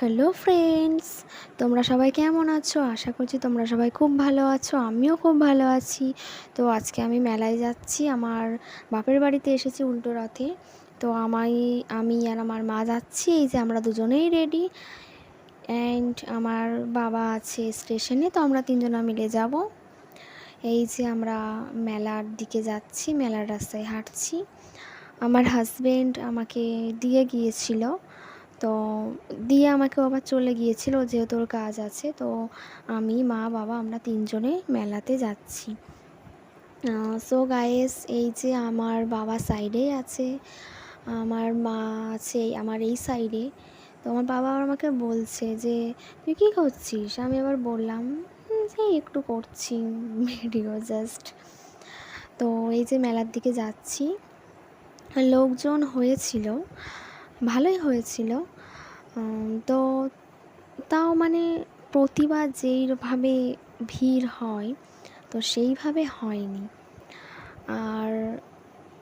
Hello friends তোমরা সবাই কেমন আছো? আশা করছি তোমরা সবাই খুব ভালো আছো। আমিও খুব ভালো আছি। তো আজকে আমি মেলায় যাচ্ছি। আমার বাপের বাড়িতে এসেছি উল্টো রথে। তো আমাই, আমি আর আমার মা যাচ্ছি। এই যে আমরা দুজনেই রেডি অ্যান্ড আমার বাবা আছে স্টেশনে তো আমরা তিনজনা মিলে যাব। এই যে আমরা মেলার দিকে যাচ্ছি, মেলার রাস্তায় হাঁটছি। আমার হাজবেন্ড আমাকে দিয়ে গিয়েছিল। তো দিয়ে আমাকে আবার চলে গিয়েছিল, যেহেতু ওর কাজ আছে। তো আমি, মা, বাবা আমরা তিনজনে মেলাতে যাচ্ছি। সো গায়েস এই যে আমার বাবা সাইডেই আছে, আমার মা আছে আমার এই সাইডে তো আমার বাবা আবার আমাকে বলছে যে, তুই কী করছিস? আমি আবার বললাম যে একটু করছি ভিডিও জাস্ট তো এই যে মেলার দিকে যাচ্ছি, লোকজন হয়েছিল। ভালোই হয়েছিল। তো তাও মানে প্রতিবার যেইভাবে ভিড় হয়, তো সেইভাবে হয়নি। আর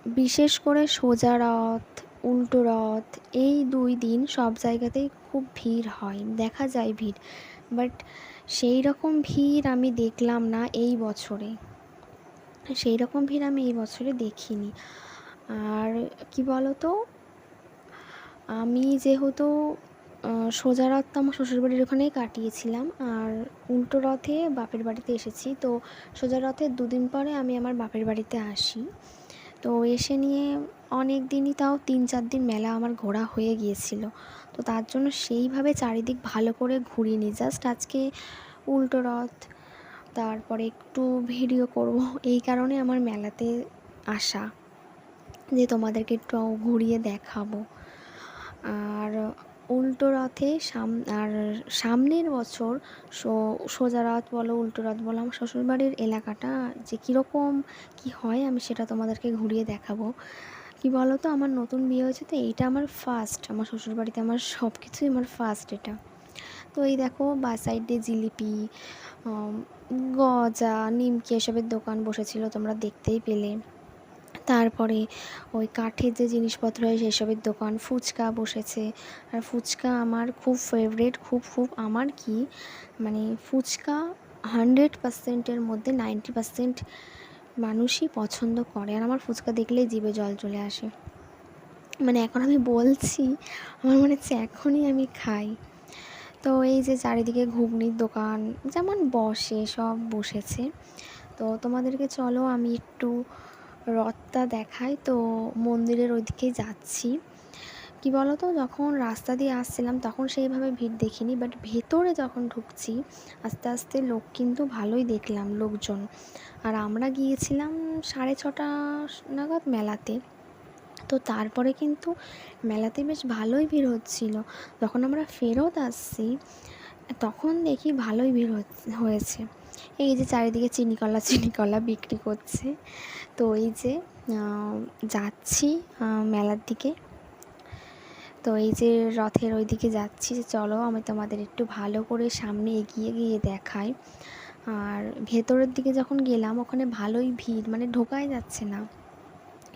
বিশেষ করে সোজা রথ, উল্টো রথ, এই দুই দিন সব জায়গাতেই খুব ভিড় হয়, দেখা যায় ভিড়। বাট সেই রকম ভিড় আমি দেখলাম না এই বছরে। সেই রকম ভিড় আমি এই বছরে দেখিনি। আর কি বলো তো আমি যেহেতু সোজা রথ তো আমার শ্বশুরবাড়ির ওখানেই কাটিয়েছিলাম আর উল্টো রথে বাপের বাড়িতে এসেছি। তো সোজা রথের দুদিন পরে আমি আমার বাপের বাড়িতে আসি। তো এসে নিয়ে অনেক দিনই তাও তিন চার দিন মেলা আমার ঘোরা হয়ে গিয়েছিল। তো তার জন্য সেইভাবে চারিদিক ভালো করে ঘুরিনি। জাস্ট আজকে উল্টো রথ, তারপরে একটু ভিডিও করব। এই কারণে আমার মেলাতে আসা। যে তোমাদেরকে একটু ঘুরিয়ে দেখাবো। আর উল্টো রথে সাম, আর সামনের বছর সোজা রথ বলো, উল্টো রথ বলো, আমার শ্বশুরবাড়ির এলাকাটা যে কীরকম কী হয় আমি সেটা তোমাদেরকে ঘুরিয়ে দেখাবো। কি বলো তো আমার নতুন বিয়ে হয়েছে তো এইটা আমার ফার্স্ট আমার শ্বশুরবাড়িতে আমার সব কিছুই আমার ফার্স্ট এটা। তো এই দেখো, বা সাইডে জিলিপি গজা, নিমকি এসবের দোকান বসেছিল, তোমরা দেখতেই পেলে। তারপরে ওই কাঠের যে জিনিসপত্র হয় সেসবের দোকান, ফুচকা বসেছে। আর ফুচকা আমার খুব ফেভারেট খুব খুব আমার কি মানে ফুচকা হান্ড্রেড পার্সেন্টের মধ্যে নাইনটি পার্সেন্ট মানুষই পছন্দ করে। আর আমার ফুচকা দেখলেই জিভে জল চলে আসে। মানে এখন আমি বলছি, আমার মনে হচ্ছে এখনই আমি খাই। তো এই যে চারিদিকে ঘুগনির দোকান, যেমন বসে, সব বসেছে। তো তোমাদেরকে চলো আমি একটু রথটা দেখায়। তো মন্দিরের ওইদিকেই যাচ্ছি। কি বলতো? যখন রাস্তা দিয়ে আসছিলাম তখন সেইভাবে ভিড় দেখিনি বাট ভেতরে যখন ঢুকছি, আস্তে আস্তে লোক কিন্তু ভালোই দেখলাম, লোকজন। আর আমরা গিয়েছিলাম সাড়ে ছটা নাগাদ মেলাতে। তো তারপরে কিন্তু মেলাতে বেশ ভালোই ভিড় হচ্ছিল। যখন আমরা ফেরত আসছি তখন দেখি ভালোই ভিড় হয়েছে। এই যে চারিদিকে চিনিকলা চিনিকলা বিক্রি করছে। তো এই যে যাচ্ছি মেলার দিকে। তো এই যে রথের ওই দিকে যাচ্ছি যে চলো আমি তোমাদের একটু ভালো করে সামনে এগিয়ে গিয়ে দেখাই। আর ভেতরের দিকে যখন গেলাম ওখানে ভালোই ভিড় মানে ঢোকাই যাচ্ছে না।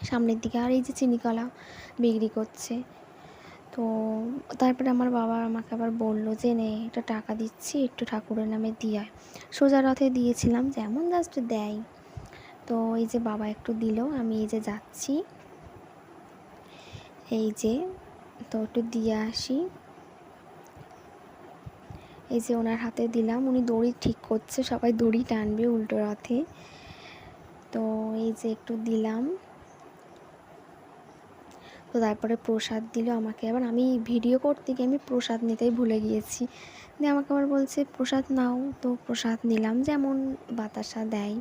সামনের দিকে আর এই যে চিনিকলা বিক্রি করছে। তো তারপরে আমার বাবা আমাকে আবার বলল যে, নে এটা টাকা দিচ্ছি, একটু ঠাকুরের নামে দিয়ে সোজা রথে দিয়েছিলাম যেমন জাস্ট দেয়। তো এই যে বাবা একটু দিল, আমি এই যে যাচ্ছি। এই যে, তো একটু দিয়ে আসি। এই যে ওনার হাতে দিলাম, উনি দড়ি ঠিক করছে, সবাই দড়ি টানবে উল্টো রথে। তো এই যে একটু দিলাম। তো তারপরে প্রসাদ দিল আমাকে। আবার আমি ভিডিও করতে গিয়ে আমি প্রসাদ নিতেই ভুলে গিয়েছি। দিয়ে আমাকে আবার বলছে, প্রসাদ নাও। তো প্রসাদ নিলাম, যেমন বাতাসা দেয়।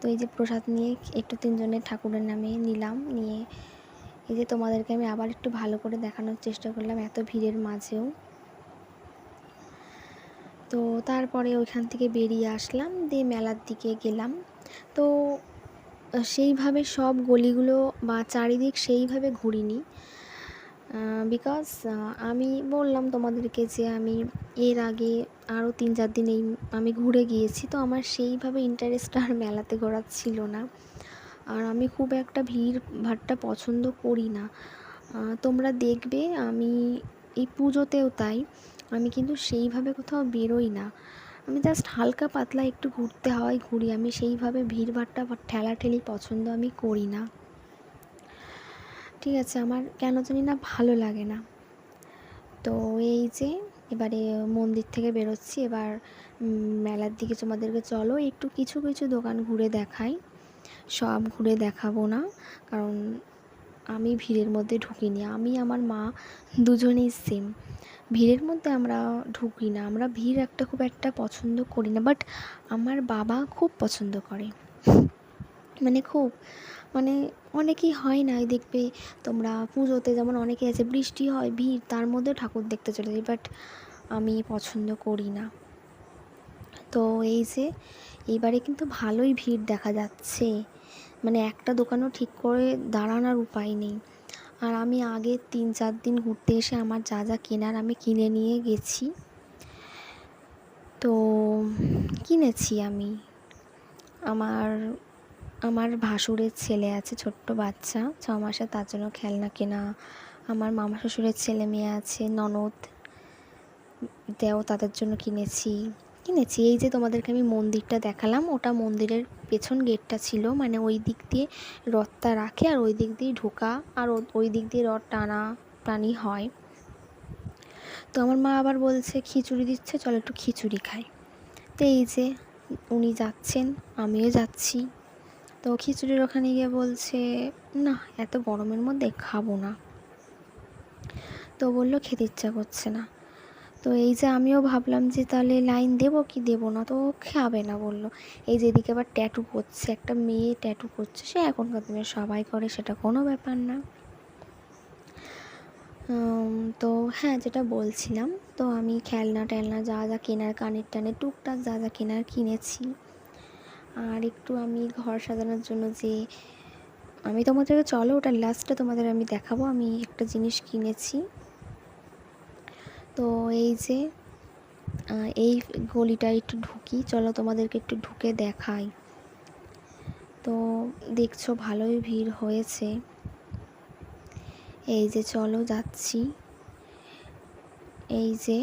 তো এই যে প্রসাদ নিয়ে একটু তিনজনের ঠাকুরের নামে নিলাম। নিয়ে এই যে তোমাদেরকে আমি আবার একটু ভালো করে দেখানোর চেষ্টা করলাম এত ভিড়ের মাঝেও। তো তারপরে ওইখান থেকে বেরিয়ে আসলাম, দিয়ে মেলার দিকে গেলাম। তো সেইভাবে সব গলিগুলো বা চারিদিক সেইভাবে ঘুরিনি বিকজ আমি বললাম তোমাদেরকে যে আমি এর আগে আরও তিন চার দিন এই আমি ঘুরে গিয়েছি, তো আমার সেইভাবে ইন্টারেস্ট আর মেলাতে ঘোরার ছিল না। আর আমি খুব একটা ভিড় ভাট্টা পছন্দ করি না। তোমরা দেখবে আমি, এই পুজোতেও তাই, আমি কিন্তু সেইভাবে কোথাও বেরোই না। আমি জাস্ট হালকা পাতলা একটু ঘুরতে হয় ঘুরি। আমি সেইভাবে ভিড়ভাট্টা বা ঠেলাঠেলি পছন্দ আমি করি না। ঠিক আছে, আমার কেন জানি না ভালো লাগে না। তো এই যে, এবারে মন্দির থেকে বেরোচ্ছি। এবার মেলার দিকে তোমাদেরকে চলো, একটু কিছু কিছু দোকান ঘুরে দেখাই। সব ঘুরে দেখাবো না, কারণ আমি ভিড়ের মধ্যে ঢুকিনি। আমি, আমার মা দুজনেই সেম ভিড়ের মধ্যে আমরা ঢুকি না। আমরা ভিড় একটা খুব একটা পছন্দ করি না বাট আমার বাবা খুব পছন্দ করে। মানে খুব মানে অনেকেই হয় না, দেখবে তোমরা পুজোতে যেমন অনেকে আছে, বৃষ্টি হয়, ভিড়, তার মধ্যে ঠাকুর দেখতে চলে যাই বাট আমি পছন্দ করি না। তো এই যে এবারে কিন্তু ভালোই ভিড় দেখা যাচ্ছে। মানে একটা দোকানও ঠিক করে দাঁড়ানোর উপায় নেই। আর আমি আগে তিন চার দিন ঘুরতে এসে আমার যা যা কেনার আমি কিনে নিয়ে গেছি। তো কিনেছি আমি। আমার আমার ভাসুরের ছেলে আছে, ছোট্ট বাচ্চা। ছ মাসে তার জন্য খেলনা কেনা। আমার মামা শ্বশুরের ছেলে মেয়ে আছে, ননদ। দেও তাদের জন্য কিনেছি। কিনেছি এই যে তোমাদেরকে আমি মন্দিরটা দেখালাম, ওটা মন্দিরের পেছন গেটটা ছিল মানে ওই দিক দিয়ে রথটা রাখে আর ওই দিক দিয়ে ঢোকা, আর ওই দিক দিয়ে রথ টানা টানি হয়। তো আমার মা আবার বলছে, খিচুড়ি দিচ্ছে, চল একটু খিচুড়ি খাই। তো এই যে উনি যাচ্ছেন, আমিও যাচ্ছি। তো খিচুড়ির ওখানে গিয়ে বলছে, না, এত গরমের মধ্যে খাব না। তো বলল, খেতে ইচ্ছা করছে না। তো এই যে আমিও ভাবলাম যে তাহলে লাইন দেবো কি দেবো না? তো খাবে না বলল। এই যে এদিকে আবার ট্যাটু করছে, একটা মেয়ে ট্যাটু করছে, সে এখনকার দিনে সবাই করে, সেটা কোনো ব্যাপার না। তো হ্যাঁ যেটা বলছিলাম, তো আমি খেলনা টেলনা যা যা কেনার, কানের টানে টুকটাক যা যা কেনার কিনেছি। আর একটু আমি ঘর সাজানোর জন্য যে আমি তোমাদেরকে, চলো ওটা লাস্টে তোমাদের আমি দেখাবো, আমি একটা জিনিস কিনেছি। তো এই যে এই গলিটা একটু ঢুকি। চলো তোমাদেরকে একটু ঢুকে দেখাই। তো দেখছ ভালোই ভিড় হয়েছে। এই যে চলো যাচ্ছি। এই যে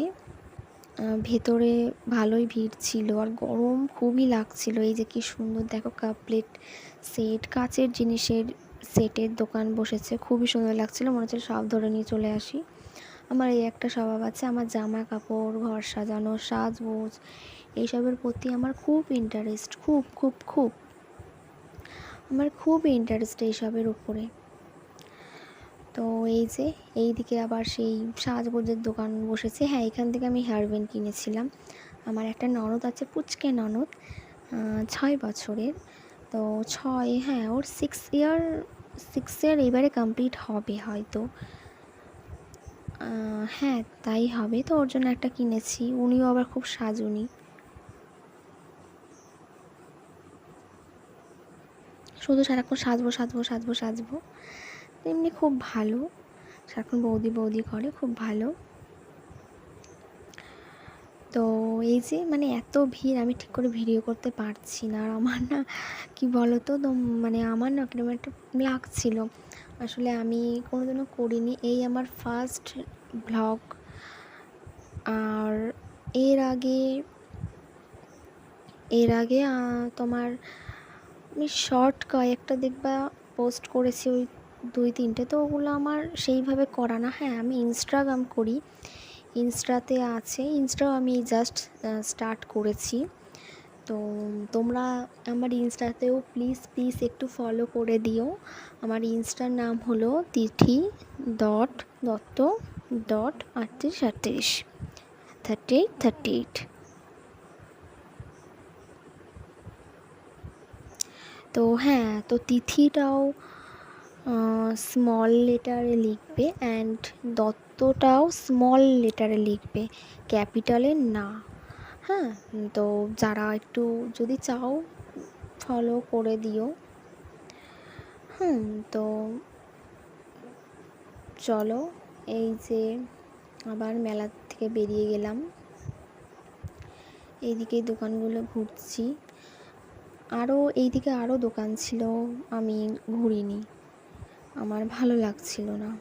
ভেতরে ভালোই ভিড় ছিল আর গরম খুবই লাগছিল। এই যে কি সুন্দর, দেখো কাপ প্লেট সেট, কাচের জিনিসের সেটের দোকান বসেছে। খুবই সুন্দর লাগছিল। মনে হচ্ছে সব ধরে নিয়ে চলে আসি। আমার এই একটা স্বভাব আছে, আমার জামা কাপড় ঘর সাজানো, সাজগোজ, এইসবের প্রতি আমার খুব ইন্টারেস্ট খুব খুব খুব। আমার খুব ইন্টারেস্ট এইসবের উপরে। তো এই যে এই দিকে আবার সেই সাজগোজের দোকান বসেছে। হ্যাঁ এখান থেকে আমি হেয়ারব্যান্ড কিনেছিলাম। আমার একটা ননদ আছে, পুচকে ননদ ছয় বছরের। তো ছয় হ্যাঁ ওর সিক্স ইয়ার সিক্স ইয়ার এবারে কমপ্লিট হবে হয়তো। হ্যাঁ তাই হবে। তো ওর জন্য একটা কিনেছি। উনিও আবার খুব সাজুনি। শুধু সারাক্ষণ সাজবো সাজবো সাজবো সাজবো। এমনি খুব ভালো। সারাক্ষণ বৌদি বৌদি করে খুব ভালো। তো এই যে মানে এত ভিড়, আমি ঠিক করে ভিডিও করতে পারছি না। আর আমার না, কি বলো তো মানে আমার না কীরকম একটা লাগছিল। আসলে আমি কোনোদিনও করিনি। এই আমার ফার্স্ট ব্লগ আর এর আগে এর আগে তোমার আমি শর্ট কয়েকটা দেখবা পোস্ট করেছি ওই দুই, তিনটে। তো ওগুলো আমার সেইভাবে করা না। হ্যাঁ আমি ইনস্টাগ্রাম করি। ইনস্টাতে আছে। ইনস্টাও আমি জাস্ট স্টার্ট করেছি। তো তোমরা আমার ইনস্টাতেও প্লিজ প্লিজ একটু ফলো করে দিও। আমার ইনস্টার নাম হলো তিথি ডট দত্ত ডট আটত্রিশ আটত্রিশ থার্টি এইট থার্টি এইট তো হ্যাঁ তো তিথিটাও স্মল লেটারে লিখবে অ্যান্ড দত্তটাও স্মল লেটারে লিখবে ক্যাপিটালে না। হ্যাঁ তো যারা একটু যদি চাও ফলো করে দিও। হুম, তো চলো, এই যে আবার মেলা থেকে বেরিয়ে গেলাম। এইদিকে দোকানগুলো ঘুরছি। আরও এইদিকে আরও দোকান ছিল, আমি ঘুরিনি। আমার ভালো লাগছিল না।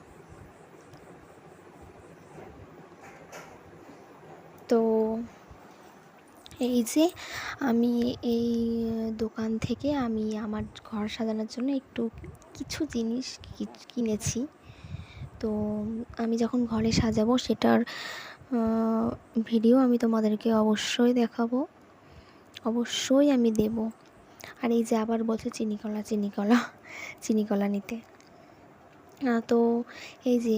তো এই যে আমি এই দোকান থেকে আমি আমার ঘর সাজানোর জন্য একটু কিছু জিনিস কিনেছি। তো আমি যখন ঘরে সাজাবো সেটার ভিডিও আমি তোমাদেরকে অবশ্যই দেখাবো। অবশ্যই আমি দেব। আর এই যে আবার বলছে চিনিকলা চিনিকলা চিনিকলা নিতে। তো এই যে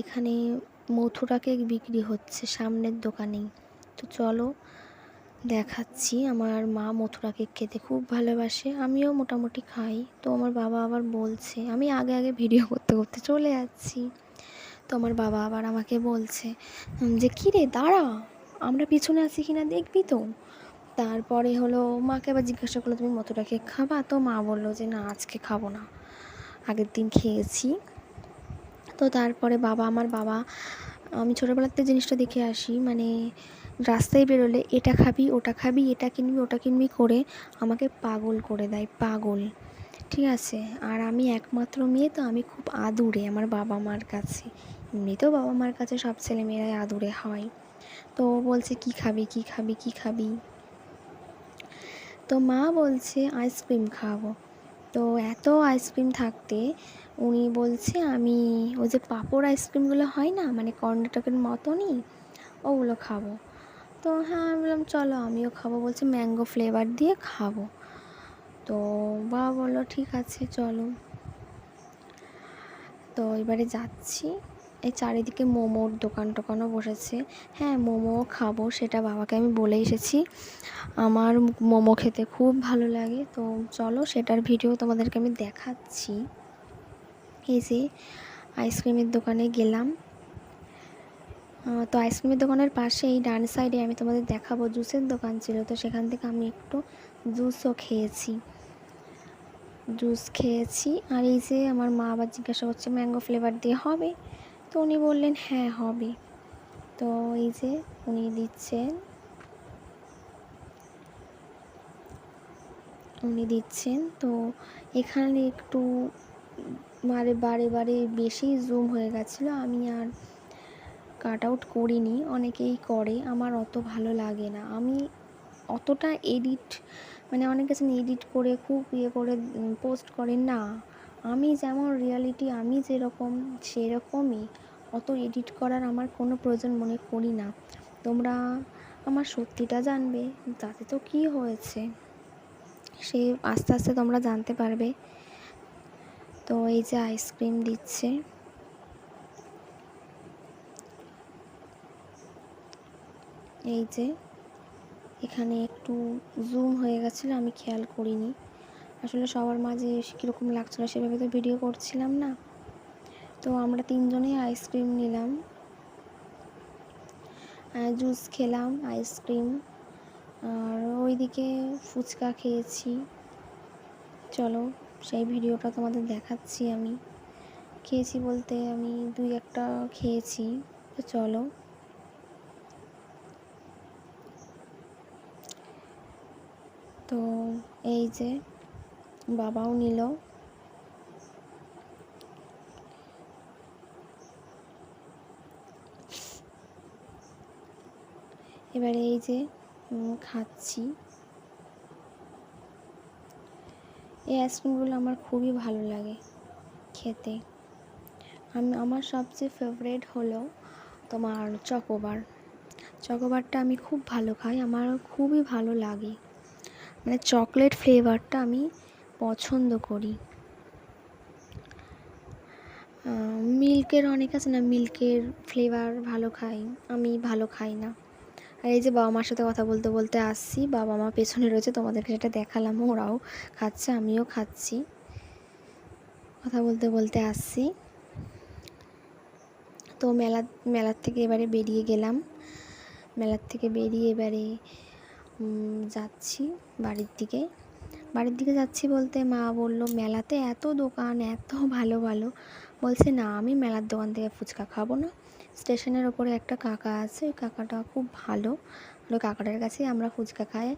এখানে মথুরা কেক বিক্রি হচ্ছে সামনের দোকানেই। তো চলো দেখাচ্ছি। আমার মা মথুরা কেক খেতে খুব ভালোবাসে, আমিও মোটামুটি খাই। তো আমার বাবা আবার বলছে, আমি আগে আগে ভিডিও করতে করতে চলে যাচ্ছি। তো আমার বাবা আবার আমাকে বলছে যে, কী রে, দাঁড়া, আমরা পিছনে আছি কিনা দেখবি তো? তারপরে হলো মাকে আবার জিজ্ঞাসা করল, তুমি মথুরা কেক খাবা? তো মা বলল যে, না, আজকে খাব না। আগের দিন খেয়েছি। তো তারপরে বাবা, আমার বাবা, আমি ছোটোবেলাতে জিনিসটা দেখে আসি মানে রাস্তায় বেরোলে, এটা খাবি, ওটা খাবি, এটা কিনবি, ওটা কিনবি করে আমাকে পাগল করে দেয়, পাগল। ঠিক আছে? আর আমি একমাত্র মেয়ে, তো আমি খুব আদুরে আমার বাবা মার কাছে। এমনিতেও বাবা মার কাছে সব ছেলেমেয়েরাই আদুরে হয়। তো বলছে, কী খাবি কী খাবি কী খাবি? তো মা বলছে, আইসক্রিম খাব। তো এত আইসক্রিম থাকতে উনি বলছে, আমি ওই যে পাঁপড় আইসক্রিমগুলো হয় না মানে কর্ণাটকের মতনই, ওগুলো খাব। তো হ্যাঁ আমি বললাম, চলো আমিও খাব। বলছে, ম্যাঙ্গো ফ্লেভার দিয়ে খাব। তো বাবা বলল, ঠিক আছে, চলো। তো এবারে যাচ্ছি। এই চারিদিকে মোমোর দোকান টোকানও বসেছে। হ্যাঁ মোমো খাব, সেটা বাবাকে আমি বলে এসেছি। আমার মোমো খেতে খুব ভালো লাগে। তো চলো, সেটার ভিডিও তোমাদেরকে আমি দেখাচ্ছি। এই যে, আইসক্রিমের দোকানে গেলাম। তো আইসক্রিমের দোকানের পাশে এই ডান সাইডে আমি তোমাদের দেখাবো, জুসের দোকান ছিল। তো সেখান থেকে আমি একটু জুসও খেয়েছি। জুস খেয়েছি। আর এই যে আমার মা আবার জিজ্ঞাসা করছে, ম্যাঙ্গো ফ্লেভার দিয়ে হবে? তো উনি বললেন হ্যাঁ হবে। তো এই যে উনি দিচ্ছেন উনি দিচ্ছেন। তো এখানে একটু মানে বারে বারে বেশি জুম হয়ে গেছিল। আমি আর কাট আউট করিনি, অনেকেই করে, আমার অত ভালো লাগে না। আমি অতটা এডিট মানে অনেক কিছু এডিট করে, খুব ইয়ে করে পোস্ট করে, না। আমি যেমন রিয়ালিটি, আমি যেরকম, সেরকমই। অত এডিট করার আমার কোনো প্রয়োজন মনে করি না। তোমরা আমার সত্যিটা জানবে, তাতে তো কী হয়েছে? সে আস্তে আস্তে তোমরা জানতে পারবে। তো এই যে আইসক্রিম দিচ্ছে। এই যে, এখানে একটু জুম হয়ে গেছিল, আমি খেয়াল করিনি। আসলে সবার মাঝে কীরকম লাগছিল সেভাবে তো ভিডিও করছিলাম না। তো আমরা তিনজনেই আইসক্রিম নিলাম। জুস খেলাম আইসক্রিম আর ওইদিকে ফুচকা খেয়েছি। চলো, সেই ভিডিওটা তোমাদের দেখাচ্ছি আমি। খেয়েছি বলতে আমি দুই একটা খেয়েছি, তো চলো। তো এই যে বাবাও নিল। এবারে এই যে খাচ্ছি। এই আইসক্রিমগুলো আমার খুবই ভালো লাগে খেতে। আমি, আমার সবচেয়ে ফেভারেট হলো তোমার চকোবার চকোবারটা আমি খুব ভালো খাই আমার খুবই ভালো লাগে। মানে চকলেট ফ্লেভারটা আমি পছন্দ করি। মিল্কের অনেক আছে না, মিল্কের ফ্লেভার ভালো খাই, আমি ভালো খাই না। আর এই যে বাবা মার সাথে কথা বলতে বলতে আসছি, বাবা মা পেছনে রয়েছে, তোমাদেরকে সেটা দেখালাম, ওরাও খাচ্ছে, আমিও খাচ্ছি। কথা বলতে বলতে আসছি। তো মেলা, মেলার থেকে এবারে বেরিয়ে গেলাম। মেলার থেকে বেরিয়ে এবারে যাচ্ছি বাড়ির দিকে। বাড়ির দিকে যাচ্ছি বলতে মা বলল, মেলাতে এত দোকান, এত ভালো ভালো। বলছে, না, আমি মেলার দোকান থেকে ফুচকা খাব না। স্টেশনের ওপরে একটা কাকা আছে, ওই কাকাটা খুব ভালো। ওই কাকাটার কাছেই আমরা ফুচকা খাই।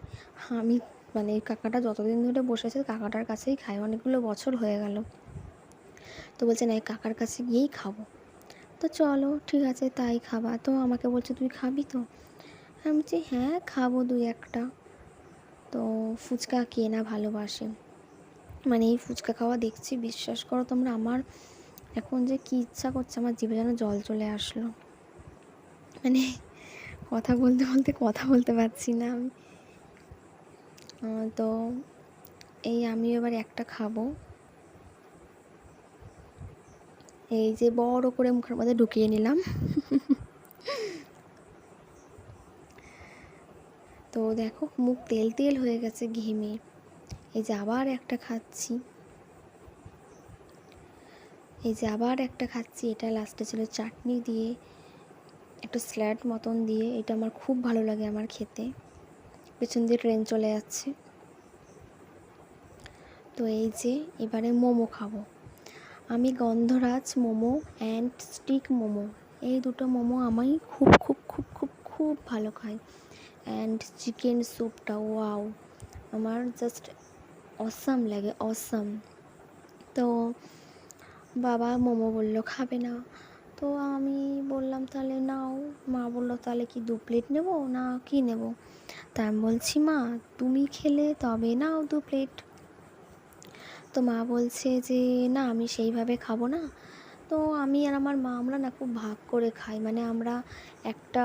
আমি মানে এই কাকাটা যতদিন ধরে বসেছে, কাকাটার কাছেই খাই। অনেকগুলো বছর হয়ে গেল। তো বলছে, না, এই কাকার কাছে গিয়েই খাব। তো চলো, ঠিক আছে, তাই খাবা তো আমাকে বলছে, তুই খাবি তো? আমি বলছি হ্যাঁ খাব দুই একটা। তো ফুচকা কে না ভালোবাসে। মানে এই ফুচকা খাওয়া দেখছি, বিশ্বাস করো তোমরা, আমার এখন যে কী ইচ্ছা করছে, আমার জীবে যেন জল চলে আসলো। মানে কথা বলতে বলতে, কথা বলতে পারছি না আমি। তো এই আমি এবার একটা খাব। এই যে বড় করে মুখের মধ্যে ঢুকিয়ে নিলাম। তো দেখো মুখ তেল তেল হয়ে গেছে ঘেমে। এই যে আবার একটা খাচ্ছি। এই যে আবার একটা খাচ্ছি, এটা লাস্টে ছিল চাটনি দিয়ে, একটু স্ল্যাড মতন দিয়ে, এটা আমার খুব ভালো লাগে আমার খেতে। পেছন দিয়ে ট্রেন চলে যাচ্ছে। তো এই যে এবারে মোমো খাব। আমি গন্ধরাজ মোমো অ্যান্ড স্টিক মোমো, এই দুটো মোমো আমি খুব খুব খুব খুব খুব ভালো খাই অ্যান্ড চিকেন স্যুপটা ওয়াও আমার জাস্ট অসাম লাগে অসাম তো বাবা মোমো বলল, খাবে না। তো আমি বললাম, তাহলে নাও। মা বলল, তাহলে কি দু প্লেট নেব? না, কি নেব? তা আমি বলছি, মা, তুমি খেলে তবে নাও দু প্লেট তো মা বলছে যে, না, আমি সেইভাবে খাব না। তো আমি আর আমার মা, আমরা না খুব ভাগ করে খাই। মানে আমরা একটা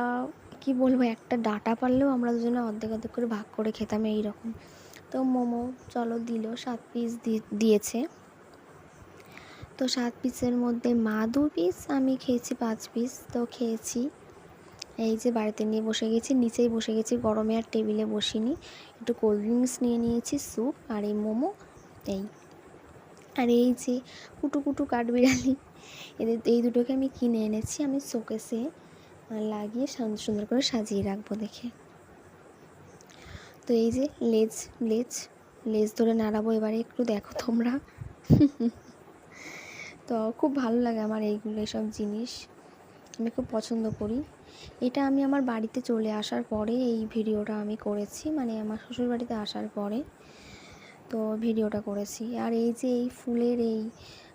কি বলব, একটা ডাটা পারলেও আমরা দুজনে অর্ধেক অর্ধেক করে ভাগ করে খেতাম এই রকম তো মোমো, চলো দিল, সাত পিস দিয়েছে। তো সাত পিসের মধ্যে মা দু পিস আমি খেয়েছি পাঁচ পিস তো খেয়েছি। এই যে বাড়িতে নিয়ে বসে গেছি, নিচেই বসে গেছি, গরমে আর টেবিলে বসিনি। একটু কোল্ড ড্রিঙ্কস নিয়ে নিয়েছি স্যুপ আর এই মোমো, এই। আর এই যে কুটু কুটু কাঠবিড়ালি, এদের, এই দুটোকে আমি কিনে এনেছি, আমি শোকেসে লাগিয়ে সুন্দর করে সাজিয়ে রাখব দেখে। তো এই যে লেজ লেজ লেজ ধরে নাড়াবো এবারে একটু দেখো তোমরা। তো খুব ভালো লাগে আমার এইগুলো, এইসব জিনিস। আমি খুব পছন্দ করি। এটা আমি আমার বাড়িতে চলে আসার পরে এই ভিডিওটা আমি করেছি মানে আমার শ্বশুর বাড়িতে আসার পরে তো ভিডিওটা করেছি। আর এই যে এই ফুলের এই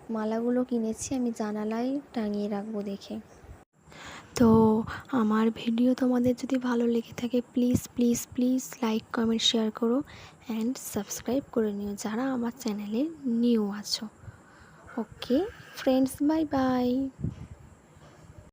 মালাগুলো কিনেছি আমি জানালায় টাঙিয়ে রাখব দেখে। তো আমার ভিডিও তোমাদের যদি ভালো লেগে থাকে please please please like comment share করো অ্যান্ড সাবস্ক্রাইব করে নিও যারা আমার চ্যানেলে নিউ আছো। Okay friends bye bye